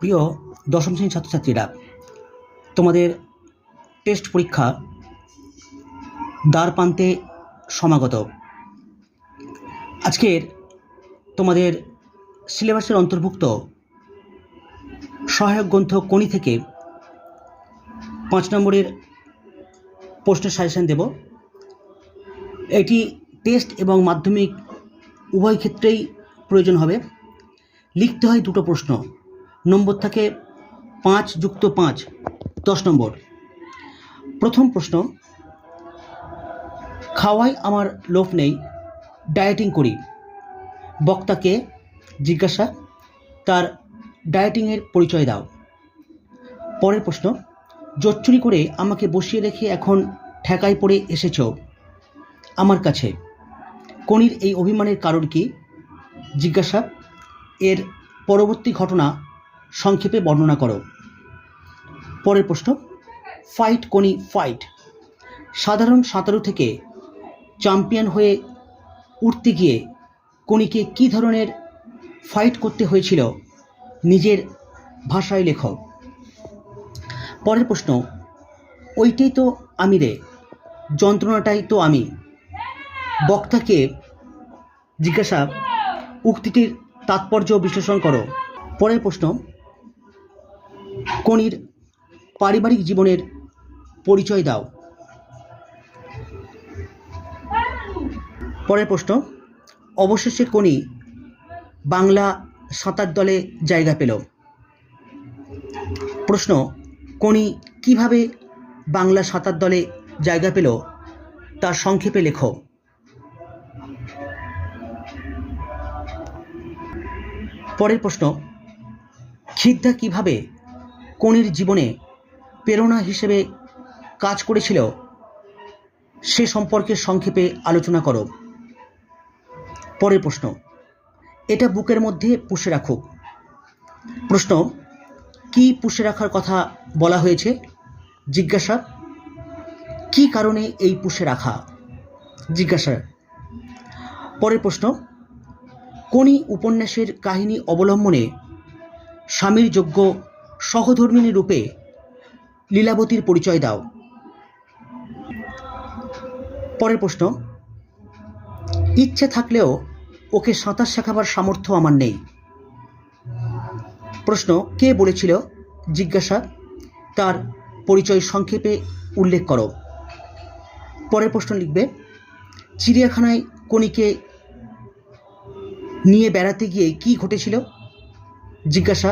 প্রিয় দশম শ্রেণির ছাত্রছাত্রীরা, তোমাদের টেস্ট পরীক্ষা দ্বার প্রান্তে সমাগত। আজকের তোমাদের সিলেবাসের অন্তর্ভুক্ত সহায়ক গ্রন্থ কোনি থেকে পাঁচ নম্বরের প্রশ্নের সাজেশন দেব। এটি টেস্ট এবং মাধ্যমিক উভয় ক্ষেত্রেই প্রয়োজন হবে। লিখতে হয় দুটো প্রশ্ন। নম্বর থাকে পাঁচ যুক্ত পাঁচ, দশ নম্বর। প্রথম প্রশ্ন খাওয়াই আমার লোভ নেই, ডায়েটিং করি। বক্তাকে জিজ্ঞাসা, তার ডায়েটিংয়ের পরিচয় দাও। পরের প্রশ্ন, জোচ্চুরি করে আমাকে বসিয়ে রেখে এখন ঠেকায় পড়ে এসেছ, আমার কাছে। কনির এই অভিমানের কারণ কি? জিজ্ঞাসা, এর পরবর্তী ঘটনা সংক্ষেপে বর্ণনা করো। পরের প্রশ্ন ফাইট কোনি ফাইট সাধারণ সাঁতারু থেকে চ্যাম্পিয়ন হয়ে উঠতে গিয়ে কনিকে কী ধরনের ফাইট করতে হয়েছিল? নিজের ভাষায় লেখ। পরের প্রশ্ন, ওইটাই তো আমি রে, যন্ত্রণাটাই তো আমি। বক্তাকে জিজ্ঞাসা, উক্তিটির তাৎপর্য বিশ্লেষণ করো। পরের প্রশ্ন কনির পারিবারিক জীবনের পরিচয় দাও। পরের প্রশ্ন, অবশেষে কনি বাংলা সাঁতার দলে জায়গা পেল। প্রশ্ন কনি কীভাবে বাংলা সাঁতার দলে জায়গা পেল, তার সংক্ষেপে লেখো। পরের প্রশ্ন খিদ্দা কীভাবে কনির জীবনে প্রেরণা হিসেবে কাজ করেছিল, সে সম্পর্কে সংক্ষেপে আলোচনা করো। পরের প্রশ্ন, এটা বুকের মধ্যে পুষে রাখুক প্রশ্ন, কি পুষে রাখার কথা বলা হয়েছে? জিজ্ঞাসা, কি কারণে এই পুষে রাখা? জিজ্ঞাসা, পরের প্রশ্ন, কোনি উপন্যাসের কাহিনী অবলম্বনে স্বামীর যোগ্য সহধর্মিণী রূপে লীলাবতীর পরিচয় দাও। পরের প্রশ্ন, ইচ্ছে থাকলেও ওকে সাঁতার শেখাবার সামর্থ্য আমার নেই। প্রশ্ন, কে বলেছিল? জিজ্ঞাসা, তার পরিচয় সংক্ষেপে উল্লেখ করো। পরের প্রশ্ন লিখবে, চিড়িয়াখানায় কনিকে নিয়ে বেড়াতে গিয়ে কি ঘটেছিল? জিজ্ঞাসা